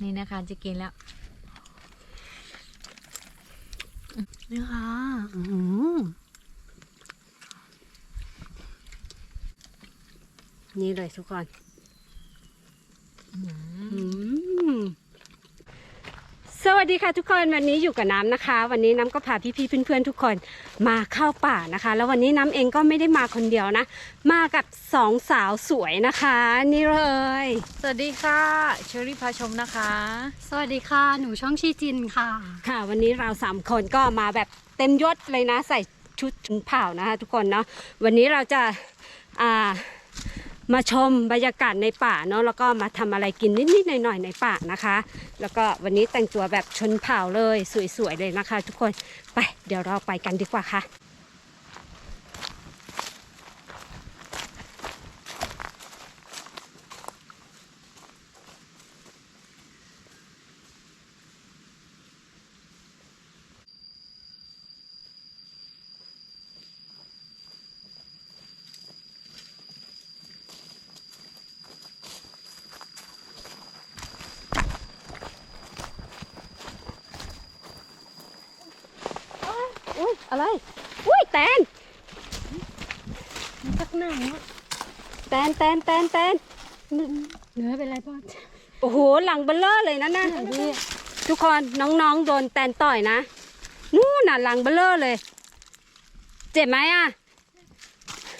นี่นะคะจะกินแล้วนี่ค่ะนี่เลยทุกคนอืมส วัสดีค่ะทุกคนวันนี้อยู่กับน้ำนะคะ วันนี้น้ำก็พาพี่ๆเพื่อนๆทุกคนมาเข้าป่านะคะ แล้ววันนี้น้ำเองก็ไม่ได้มาคนเดียวนะ มากับสองสาวสวยนะคะ นี่เลย สวัสดีค่ะเชอรี่พาชมนะคะ สวัสดีค่ะหนูช่องชีจินค่ะ ค่ะ วันนี้เราสามคนก็มาแบบเต็มยศเลยนะ ใส่ชุดชุนเผ่านะคะ ทุกคนเนาะวันนี้เราจะอ่า มาชมบรรยากาศในป่าเนาะแล้วก็มาทำอะไรกินนิดๆหน่อยๆในป่านะคะ แล้วก็วันนี้แต่งตัวแบบชนเผ่าเลยสวยๆเลยนะคะ ทุกคนไปเดี๋ยวเราไปกันดีกว่าค่ะ อุ้ยอะไรอุ้ยแตนสักหนังแตนแตนแตนแตนเนื้อเป็นไรพ่อโอ้โหหลังเบลเลอร์เลยนะนะทุกคนน้องๆโดนแตนต่อยนะนู่นน่ะหลังเบลเลอร์เลย เจ็บไหมอะ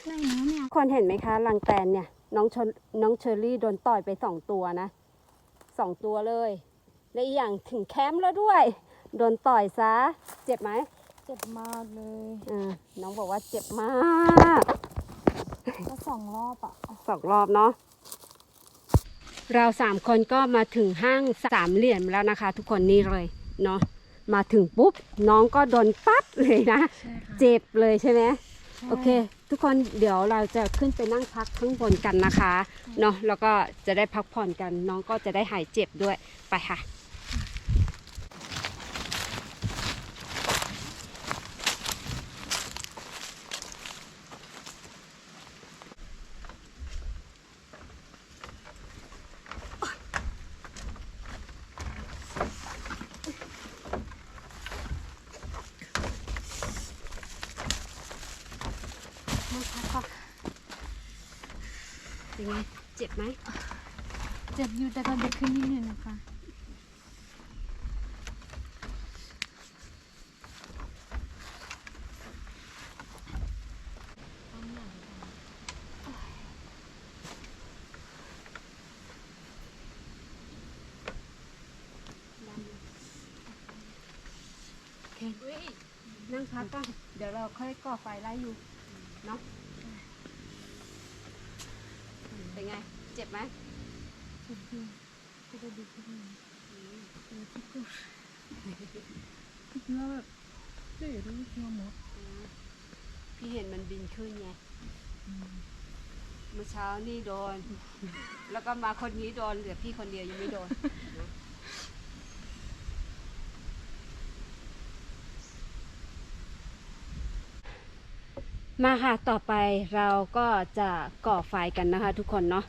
ได้เนื้อเนี่ยคนเห็นไหมคะลังแตนเนี่ย น้องชนน้องเชอรี่โดนต่อยไปสองตัวนะสองตัวเลยและอีกอย่างถึงแคมป์แล้วด้วย โดนต่อยซะ เจ็บไหมเจ็บมากเลยอ่าน้องบอกว่าเจ็บมากก็สองรอบอะสองรอบเนาะเราสามคนก็มาถึงห้างสามเหลี่ยมแล้วนะคะ ทุกคนนี่เลยเนาะมาถึงปุ๊บ น้องก็โดนปั๊บเลยนะใช่ค่ะเจ็บเลยใช่ไหมโอเค ทุกคนเดี๋ยวเราจะขึ้นไปนั่งพักข้างบนกันนะคะเนาะแล้วก็จะได้พักผ่อนกันน้องก็จะได้หายเจ็บด้วยไปค่ะ เป็นไง เจ็บไหม เจ็บอยู่แต่ก็เด็กขึ้นนิดนึงนะคะนั่งพักก่อนเดี๋ยวเราค่อยก่อไฟไล่อยู่ เนาะเป็นไง เจ็บไหมเจ็บอยู่แต่ก็ดีขึ้นนิเออที่กูคิดว่าแบบเฮ้ยรู้ที่ว่าหมดพี่เห็นมันบินขึ้นไงเมื่อเช้านี่โดน แล้วก็มาคนนี้โดนเหลือพี่คนเดียวยังไม่โดนมาค่ะ ต่อไปเราก็จะก่อไฟกันนะคะทุกคนเนาะ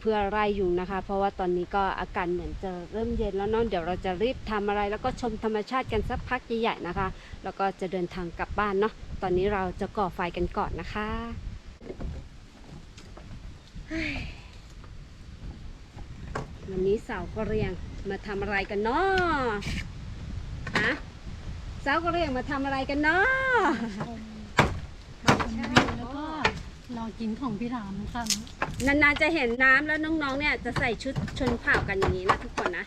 เพื่อไล่ยุงนะคะ เพราะว่าตอนนี้ก็อากาศเหมือนจะเริ่มเย็นแล้วเนาะเดี๋ยวเราจะรีบทำอะไร แล้วก็ชมธรรมชาติกันสักพักใหญ่ๆนะคะ แล้วก็จะเดินทางกลับบ้านเนาะตอนนี้เราจะก่อไฟกันก่อนนะคะวันนี้สาวกะเรียงมาทำอะไรกันเนาะฮะสาวกะเรียงมาทำอะไรกันเนาะแล้วก็รอกินของพี่รามค่ะ นานๆจะเห็นน้ำแล้วน้องๆเนี่ยจะใส่ชุดชนเผ่ากันอย่างนี้นะทุกคนนะ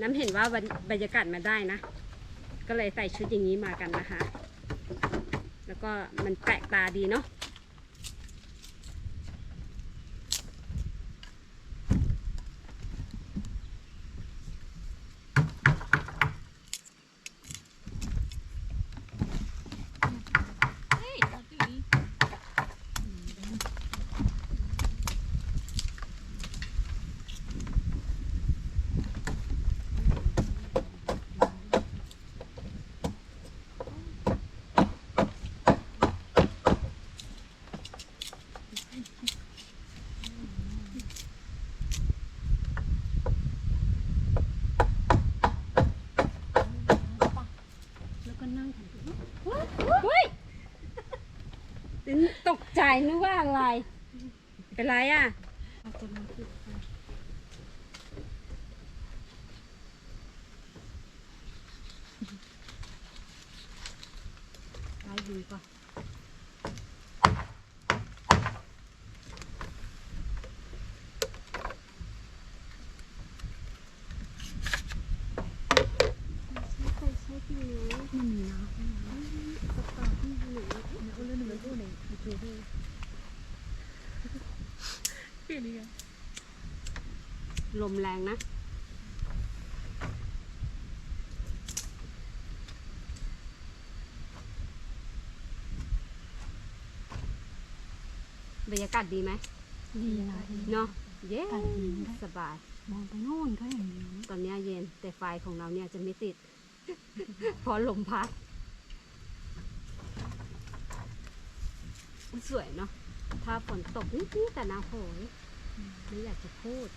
น้ำเห็นว่าบรรยากาศมาได้นะ ก็เลยใส่ชุดอย่างนี้มากันนะคะ แล้วก็มันแปลกตาดีเนาะ นึกว่าอะไร เป็นไรอะอาจจะมาติดไฟไล่ยุงก่อนใส่ใช้กินเนื้อ ไม่มีนะสตาร์ที่หนูเนี่ยเอาเล่นหนูไม่พูดในยูทูบเลยเปลี่ย นอีกอะลมแรงนะ บรรยากาศดีไหมดีนะเนาะเย้อากาศดีนะสบาย มองไปโน่นก็อย่างนี้ตอนเนี้ยเย็น แต่ไฟของเราเนี่ยจะไม่ติด เพราะลมพัด สวยเนาะ ถ้าฝนตกนิดๆแต่นะโหย ไม่อยากจะพูด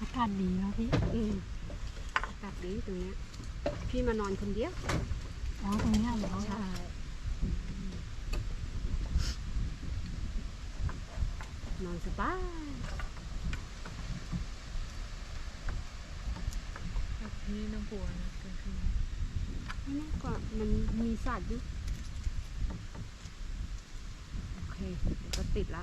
อากาศดีนะพี่ อืมอากาศดีตรงเนี้ยพี่มานอนคนเดียว อ๋อ ตรงเนี้ยเหรอ ใช่ นอน สบายนี่น้ำบัวนะกลางคืนไม่น่ากว่ามันมีสัตว์อยู่ โอเคเดี๋ยวก็ติดละ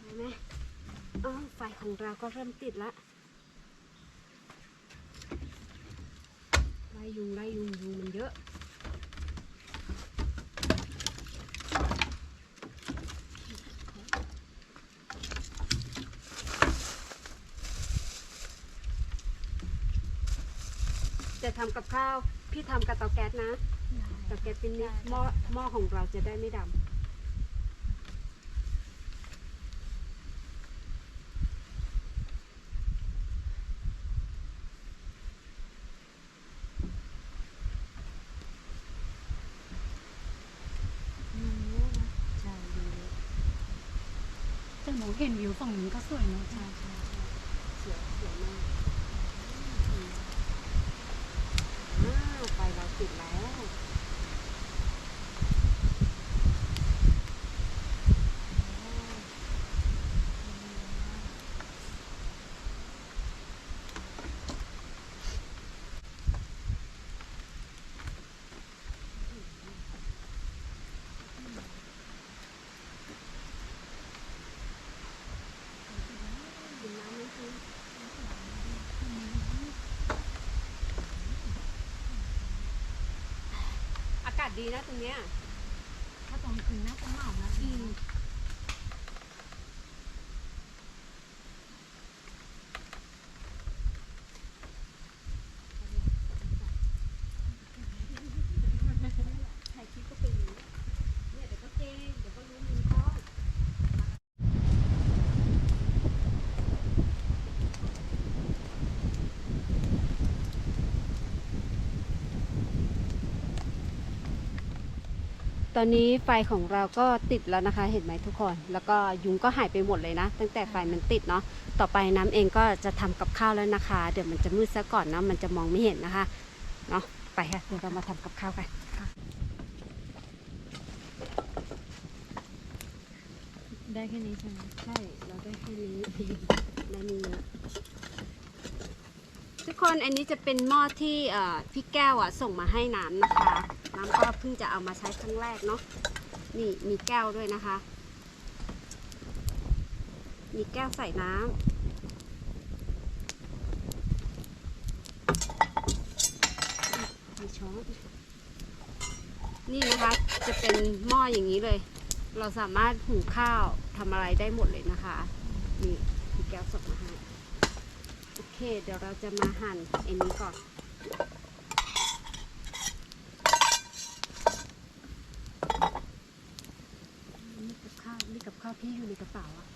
เห็นไหม ไฟของเราก็เริ่มติดละไล่ยุงไล่ยุงยุงมันเยอะจะทำกับข้าว พี่ทำกับเตาแก๊สนะเตาแก๊สเป็นนิดหม้อหม้อของเราจะได้ไม่ดำ ใช่ดูเยอะ แต่ หนูเห็นวิวฝั่งนี้ก็สวยเนาะใช่ใช่ใช่สวยสวยมากอืมอ่าไฟเราติดแล้ว กินน้ำไหมคุณอากาศ ดีนะตรงเนี้ย ถ้าตอนคืนน่าจะหนาวนะ อืมถ่ายคลิปก็เป็นอย่างนี้เนี่ยเดี๋ยวก็เจเดี๋ยวก็รู้มุมกล้อง ตอนนี้ไฟของเราก็ติดแล้วนะคะ เห็นไหมทุกคน แล้วก็ยุงก็หายไปหมดเลยนะ ตั้งแต่ไฟมันติดเนาะ ต่อไปน้ำเองก็จะทำกับข้าวแล้วนะคะ เดี๋ยวมันจะมืดซะก่อนนะมันจะมองไม่เห็นนะคะ เนาะ ไปค่ะ เดี๋ยวเรามาทำกับข้าวกันได้แค่นี้ใช่ไหมใช่ เราได้แค่นี้ได้นี่เยอะ ทุกคนอันนี้จะเป็นหม้อที่พี่แก้วอะส่งมาให้น้ำนะคะ น้ำก็เพิ่งจะเอามาใช้ครั้งแรกเนาะนี่มีแก้วด้วยนะคะ มีแก้วใส่น้ำมีช้อนนี่นะคะจะเป็นหม้ออย่างนี้เลย เราสามารถหุงข้าวทำอะไรได้หมดเลยนะคะ นี่พี่แก้วส่งมา เค เดี๋ยวเราจะมาหั่นไอ้นี้ก่อน นี่กับข้าวนี่กับข้าวพี่อยู่ในกระเป๋าอะ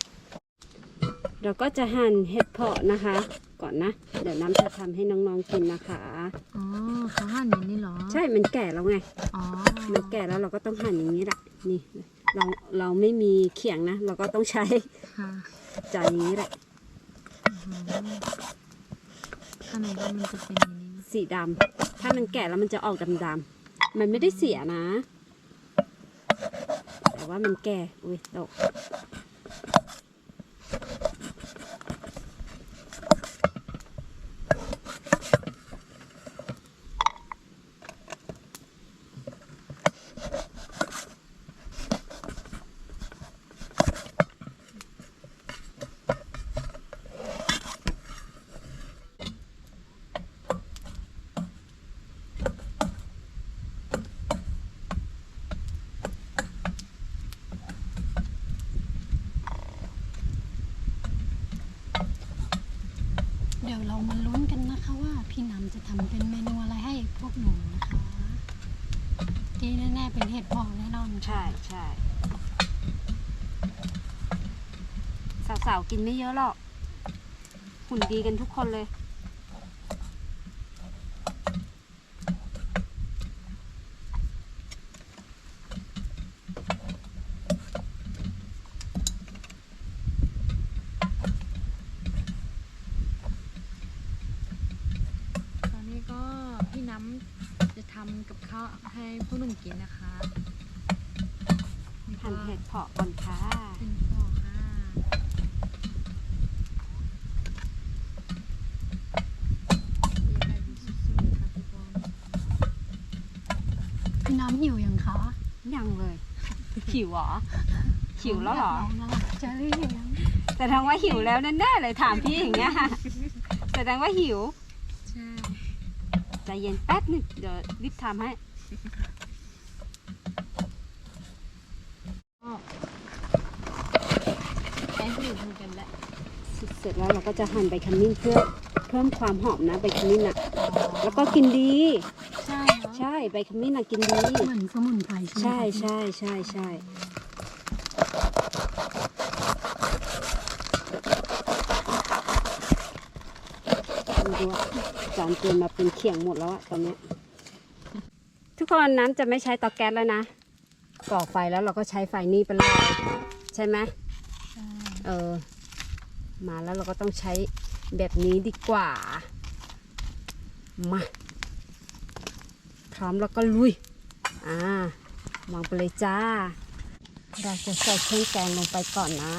เราก็จะหั่นเห็ดเพาะนะคะ ก่อนนะ เดี๋ยวน้ำจะทำให้น้องๆกินนะคะ อ๋อเขาหั่นอย่างนี้เหรอ ใช่ มันแก่แล้วไง อ๋อ มันแก่แล้วเราก็ต้องหั่นอย่างนี้แหละ นี่ เราเราไม่มีเขียงนะ เราก็ต้องใช้ค่ะจานนี้แหละอืม ข้างในมันจะเป็นอย่างนี้สีดำถ้ามันแก่แล้วมันจะออกดำๆมันไม่ได้เสียนะ แต่ว่ามันแก่อุ้ยตก ดี๋ยวเรามาลุ้นกันนะคะว่าพี่นำจะทำเป็นเมนูอะไรให้พวกหนูนะคะที่แน่ๆเป็นเห็ดพองแน่นอนค่ะใช่ใช่สาวๆกินไม่เยอะหรอกหุ่นดีกันทุกคนเลย ตอนนี้ก็พี่น้ำจะทำกับข้าวให้พว กหนุ่มกินนะคะนี่ก็หั่นเห็ดเพาะก่อนค่ะเป็นพ่อค่ะอยากให้ดูสุดๆเลยค่ะทุกคนพี่น้ำหิวยังคะยังเลยหิวเหรอหิวแล้วเหรอยากลงแล้วเจอรี่หิวยังแต่ทางว่าหิวแล้วแน่ๆเลยถามพี่อย่างเงี้ยแสดงว่าหิวใช่ใจเย็นแป๊บหนึงเดี๋ยวรีบทำให้ ก็แอบหิวเหมือนกันแหละ เสร็จ แล้วเราก็จะหั่นใบขมิ้นเพื่อเพิ่มความหอมนะใบขมิ้นอะ แล้วก็กินดี ใช่เหรอใช่ใบขมิ้นอะกินดี เหมือนสมุนไพรใช่ไหมใช่คะใช่ใช่ใช่ดูอะจานเตรียมมาเป็นเขียงหมดแล้วอะตอนเนี้ยทุกคนนั้นจะไม่ใช้เตาแก๊สแล้วนะก่อไฟแล้วเราก็ใช้ไฟนี่เป็นหลักใช่ไหมใช่ เออ มาแล้วเราก็ต้องใช้แบบนี้ดีกว่า มา พร้อมแล้วก็ลุย อ่าวางไปเลยจ้า เราจะใส่เครื่องแกงลงไปก่อนนะ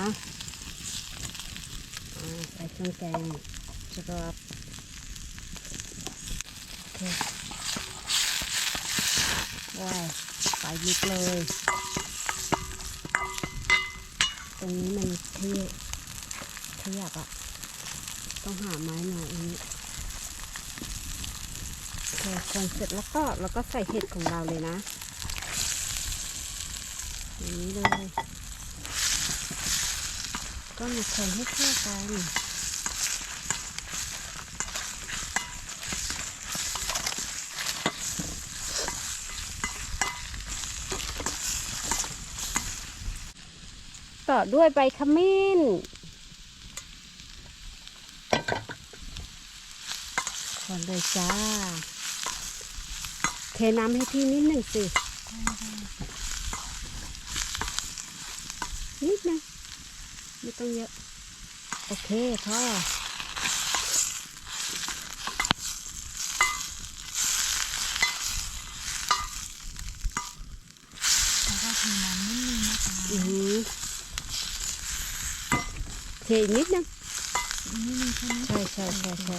ใส่เครื่องแกงจะก็โอเคว้ายไฟลุกเลย ตรงนี้มันเที่ ยับอะต้องหาไม้มาอันนี้โอเคคนเสร็จแล้วก็เราก็ใส่เห็ดของเราเลยนะอย่างนี้เลย ก็มาคนให้เข้ากันต่อด้วยใบขมิ้น คนเลยจ้า เทน้ำให้พี่นิดหนึ่งสิ นิดนึงไม่ต้องเยอะ โอเคพ่อแล้วก็เทน้ำนิดนึงนะคะอือหือเทอีกนิดนึงนิดนึง ใช่ใช่ใช่ใช่ใช่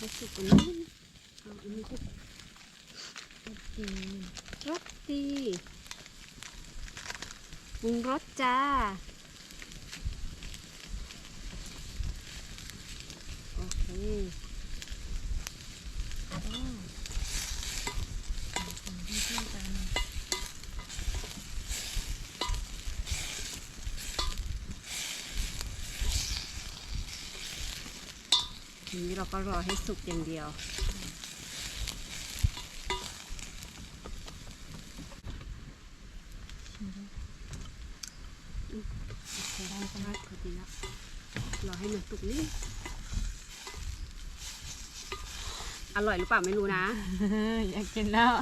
รู้สึกนี้เอาอันนี้ก็ดีรสดีปรุงรสจ้า โอเค ก็คนที่ช่วยกัน ทีนี้ เราก็รอให้สุกอย่างเดียว ใช้ได้ก็ได้พอดีแล้วรอให้มันสุกนิดอร่อยหรือเปล่าไม่รู้นะ อยากกินแล้ว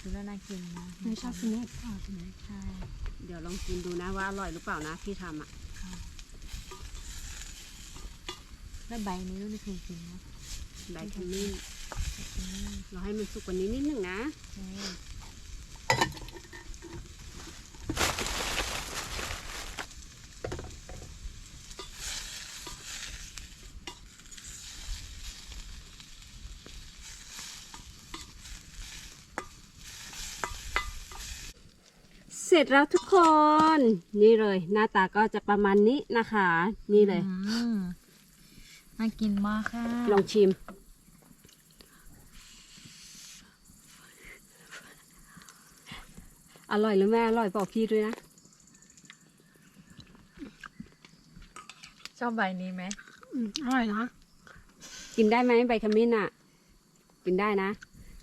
ดูแล้วน่ากินนะไม่ชอบสแน็คค่ะสแน็คใช่ เดี๋ยวลองกินดูนะว่าอร่อยหรือเปล่านะที่ทำอะ แล้วใบนี้ก็ไม่เคยกินนะใบขมิ้นเราให้มันสุกกว่านี้นิดหนึ่งนะใช่ ร็จแล้วทุกคน นี่เลย หน้าตาก็จะประมาณนี้นะคะ นี่เลยอืมน่ากินมากค่ะลองชิม อร่อยหรือไม่อร่อยบอกพี่ด้วยนะ ชอบใบนี้ไหมอืมอร่อยนะ กินได้ไหมใบขมิ้นอะ กินได้นะ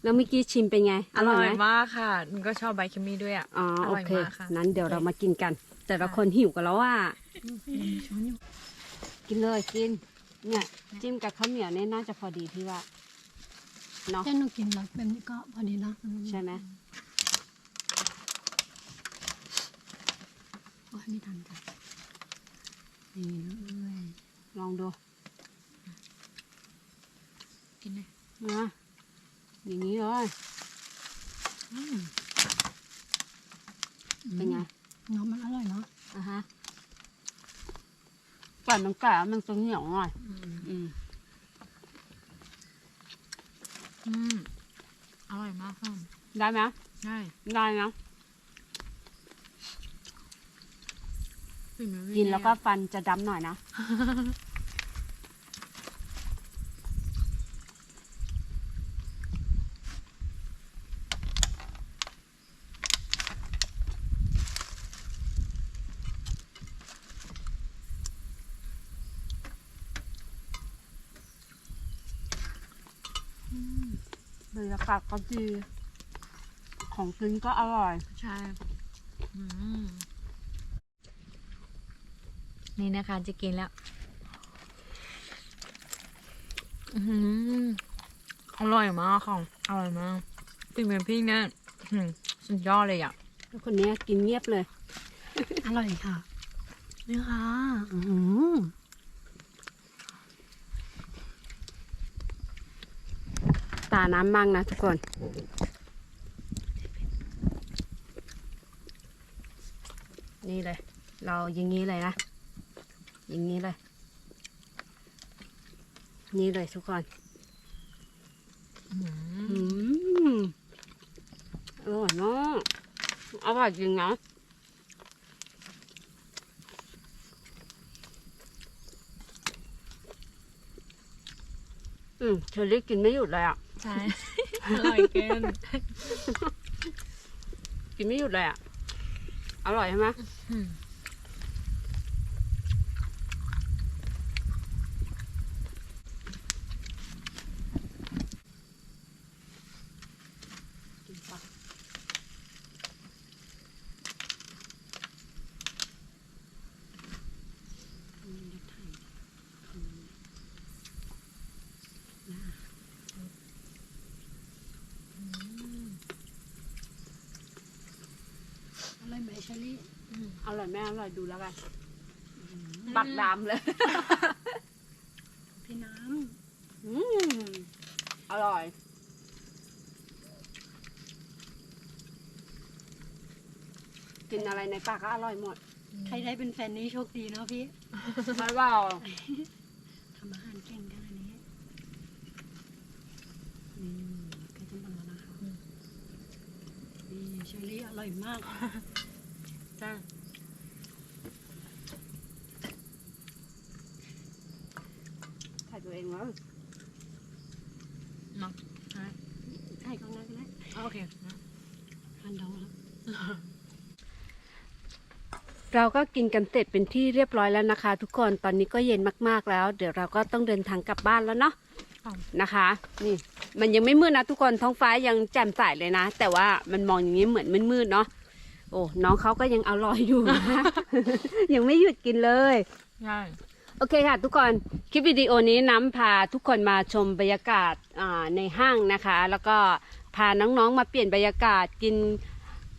แล้วเมื่อกี้ชิมเป็นไง อร่อยไหมมากค่ะมันก็ชอบใบเคมีด้วยอะอ๋ออโอร่อยเค มากค่ะ นั้นเดี๋ยวเรามากินกัน แต่ละคนหิวกันแล้วว่าช้อนอยู่กินเลยกิน เนี่ยจิ้มกับข้าวเหนียวเนี่ยน่าจะพอดีพี่ว่าเนาะแค่หนูกินแล้วแบบนี้ก็พอดีแล้วใช่ไหมโอ้ยไม่ทันจ้ะนี่เลยลองดูกินเลยนะ อย่างนี้เลยอืมเป็นไงเนาะมันอร่อยเนาะอะฮะก่อนมันแก่มันจะเหนียวหน่อยอืมอืมอืมอร่อยมากค่ะได้ไหมใช่ได้นะฝีมือพี่กินแล้วก็เยฟันจะดำหน่อยนะ กาศก็ดีของกินก็อร่อย ใช่อืมนี่นะคะจะกินแล้ว อือหืออร่อยมากค่ะอร่อยมากฝีมือพี่เนี่ยอื้อหือสุดยอดเลยอะคนนี้กินเงียบเลย อร่อยค่ะนี่ค่ะ อือหือ ตาน้ำมั่งนะทุกคน นี่เลย เราอย่างนี้เลยนะ อย่างนี้เลย นี่เลยทุกคนอืมอร่อยมากอร่อยจริงนะอืมเชอรี่กินไม่หยุดเลยอะ ใช่ อร่อยเกินกินไม่หยุดเลยอะ อร่อยใช่ไหม อืม กินปะอืมเดี๋ยวถ่ายอืมน่า อร่อยไหม เชอรี่อร่อยแม่อร่อยดูแล้วกันปักดำเลย พี่น้อืมอร่อย กินอะไรในปากก็อร่อยหมดำใครได้เป็นแฟนนี่โชคดีเนาะพี่ใช่เปล่าทำอาหารเก่งขนาดนี้นี่ใกล้จะหมดแล้วนะคะนี่เชอรี่อร่อยมาก จ้าถ่ายตัวเองแล้วเนาะใช่ถ่ายกล้องหน้าก็ได้โอเคอันดองแล้วเราก็กินกันเสร็จเป็นที่เรียบร้อยแล้วนะคะ ทุกคนตอนนี้ก็เย็นมาก ๆแล้ว เดี๋ยวเราก็ต้องเดินทางกลับบ้านแล้วเนาะค่ะนะคะ นี่ มันยังไม่มืดนะทุกคนท้องฟ้ายังแจ่มใสเลยนะ แต่ว่ามันมองอย่างนี้เหมือนมืดๆเนาะ โอ้น้องเขาก็ยังอร่อยอยู่นะ ยังไม่หยุดกินเลย ใช่โอเคค่ะทุกคนคลิปวิดีโอนี้น้ำพาทุกคนมาชมบรรยากาศอ่าในห้างนะคะ แล้วก็พาน้องๆมาเปลี่ยนบรรยากาศกิน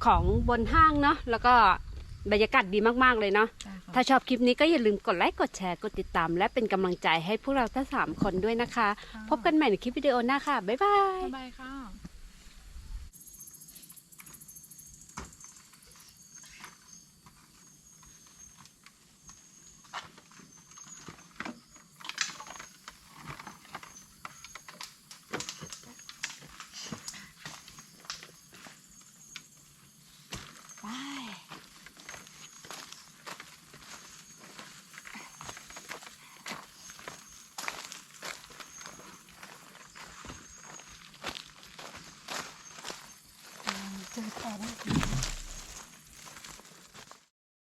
ของบนห้างเนาะแล้วก็บรรยากาศดีมากๆเลยเนาะใช่ค่ะถ้าชอบคลิปนี้ก็อย่าลืมกดไลค์กดแชร์กดติดตาม และเป็นกำลังใจให้พวกเราทั้งสามคนด้วยนะคะ พบกันใหม่ในคลิปวิดีโอหน้าค่ะบ๊ายบายบ๊ายบายค่ะ